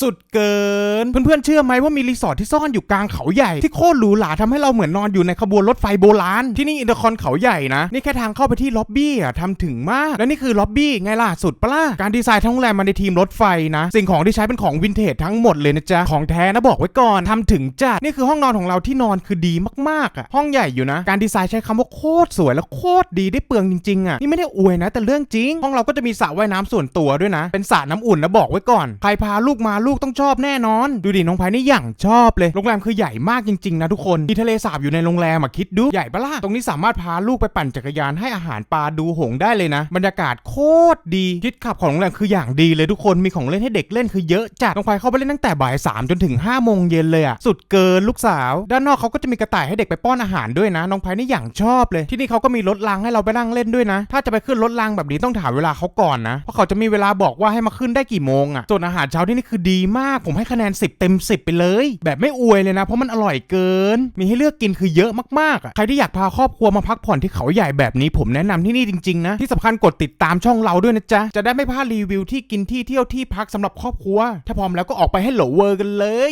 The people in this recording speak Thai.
สุดเกิ น เพื่อนๆเชื่อไหมว่ามีรีสอร์ทที่ซ่อนอยู่กลางเขาใหญ่ที่โคตรหรูหราทำให้เราเหมือนนอนอยู่ในขบวนรถไฟโบราณที่นี่อินเตอร์คอนเขาใหญ่นะนี่แค่ทางเข้าไปที่ล็อบบี้อะทำถึงมาก และนี่คือล็อบบี้ไงล่ะสุดปะล่ะการดีไซน์ทั้งโรงแรมมาในทีมรถไฟนะสิ่งของที่ใช้เป็นของวินเทจทั้งหมดเลยนะจ๊ะของแท้นะบอกไว้ก่อนทำถึงจัดนี่คือห้องนอนของเราที่นอนคือดีมากๆอะห้องใหญ่อยู่นะ การดีไซน์ใช้คำว่าโคตรสวยและโคตรดีได้เปลืองจริงๆอะนี่ไม่ได้อวยนะ แต่เรื่องจริง ห้องเราก็จะมีสระว่ายน้ำส่วนตัวด้วยนะ เป็นสระน้ำอุ่นนะบอกไว้ก่อน ใครพาลูกมาลูกต้องชอบแน่นอนดูดิน้องพายนี่อย่างชอบเลย โรงแรมคือใหญ่มากจริงๆนะทุกคน มีทะเลสาบอยู่ในโรงแรมอะคิดดู ใหญ่ปะล่ะ ตรงนี้สามารถพาลูกไปปั่นจักรยานให้อาหารปลาดูหงได้เลยนะ บรรยากาศโคตรดีทิศขับของโรงแรมคืออย่างดีเลยทุกคน มีของเล่นให้เด็กเล่นคือเยอะจัด น้องพายเข้าไปเล่นตั้งแต่บ่ายสามจนถึง5้าโมงเย็นเลยอะ สุดเกินลูกสาว ด้านนอกเขาก็จะมีกระต่ายให้เด็กไปป้อนอาหารด้วยนะ น้องพายนี่อย่างชอบเลย ที่นี่เขาก็มีรถรางให้เราไปนั่งเล่นด้วยนะ ถ้าจะไปขึ้นรถรางแบบนี้ต้องถามเวลาเขาก่อนนะ เพราะเขาจะมีเวลาบอกว่าให้มาขึ้นได้กี่โมงอะส่วนอาหารเช้าที่นี่คือดีมากผมให้คะแนน10 เต็ม 10 ไปเลย แบบไม่อวยเลยนะ เพราะมันอร่อยเกิน มีให้เลือกกินคือเยอะมากๆอะใครที่อยากพาครอบครัวมาพักผ่อนที่เขาใหญ่แบบนี้ผมแนะนำที่นี่จริงๆนะที่สำคัญกดติดตามช่องเราด้วยนะจ๊ะจะได้ไม่พลาดรีวิวที่กินที่เที่ยวที่พักสำหรับครอบครัว ถ้าพร้อมแล้วก็ออกไปให้โหลเวอร์กันเลย